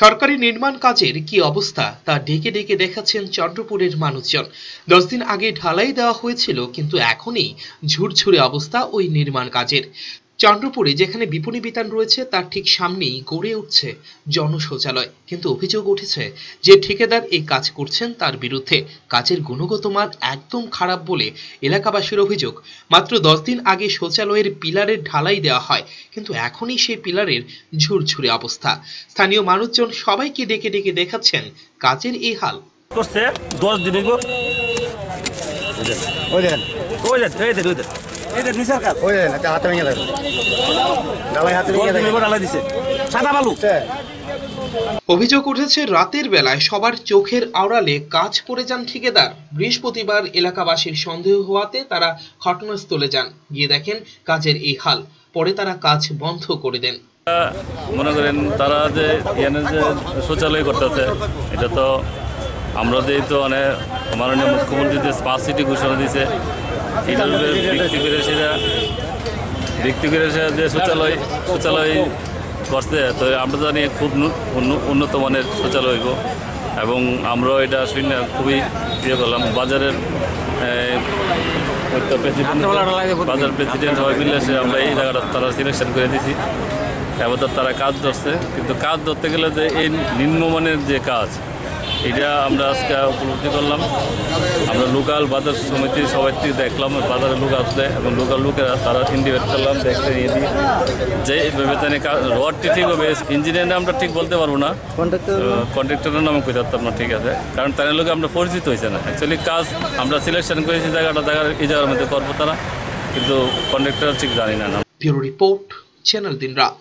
সরকারি নির্মাণ কাজের কি অবস্থা তা ডেকে ডেকে দেখাচ্ছেন চন্দ্রপুরের মানুষজন। দশ দিন আগে ঢালাই দেওয়া হয়েছিল, কিন্তু এখনই ঝুরঝুরে অবস্থা ওই নির্মাণ কাজের। চন্দ্রপুরে যেখানে বিপণী বিতান রয়েছে, তার ঠিক সামনেই গড়ে উঠছে জনশৌচালয়। কিন্তু অভিযোগ উঠেছে যে ঠিকাদার এই কাজ করছেন তার বিরুদ্ধে। কাজের গুণগত মান একদম খারাপ বলে এলাকাবাসীর অভিযোগ। মাত্র দশ দিন আগে শৌচালয়ের পিলারের ঢালাই দেওয়া হয়, কিন্তু এখনই সেই পিলারের ঝুরঝুরে অবস্থা। স্থানীয় মানুষজন সবাইকে ডেকে ডেকে দেখাচ্ছেন কাজের এই হাল। করছে দশ দিন। দেন নিসার কাজ। ওই দেখেন হাতে ভেঙে গেল ডালাই হাতে ভেঙে গেল ডালাই দিছে। সাদা বালু। অভিযোগ উঠেছে রাতের বেলায় সবার চোখের আড়ালে কাজ করে যান ঠিকাদার। বৃহস্পতিবার এলাকাবাসীর সন্দেহ হওয়াতে তারা ঘটনাস্থলে যান। গিয়ে দেখেন কাজের এই হাল। পরে তারা কাজ বন্ধ করে দেন। মনে করেন তারা যে এখানে যে শৌচালয় করতেছে এটা তো আমরা যেই তো মানে মাননীয় মুখ্যমন্ত্রী যে স্মার্ট সিটি ঘোষণা দিয়েছে ভিত্তি করে সেটা করে সেটা যে শৌচালয় শৌচালয় করছে তো আমরা জানি খুব উন্নত মানের শৌচালয় হইব এবং আমরা এটা শুনে খুবই ইয়ে করলাম। বাজারের বাজার প্রেসিডেন্ট সবাই মিলে সে আমরা এই জায়গাটা তারা সিলেকশন করে দিয়েছি এবার তারা কাজ ধরছে। কিন্তু কাজ ধরতে গেলে যে এই নিম্নমানের যে কাজ এটা আমরা আজকে উপলব্ধি করলাম। আমরা লোকাল বাজার সমিতির সবাই থেকে দেখলাম বাজারে লোক আসলে এবং লোকাল লোকেরা তারা ইন্ডিকেট করলাম দেখতে নিয়ে দিই যে বেতনে রডটি ঠিক হবে ইঞ্জিনিয়ার আমরা ঠিক বলতে পারব না। কন্ট্রাক্টরের নামে কই থাকতাম না ঠিক আছে? কারণ তাদের লোকে আমরা পরিচিত হয়েছে না। অ্যাকচুয়ালি কাজ আমরা সিলেকশন করেছি জায়গাটা জায়গার এই জায়গার মধ্যে করব তারা। কিন্তু কন্ট্রাক্টর ঠিক জানি না না ব্যুরো রিপোর্ট চ্যানেল দিন রাত।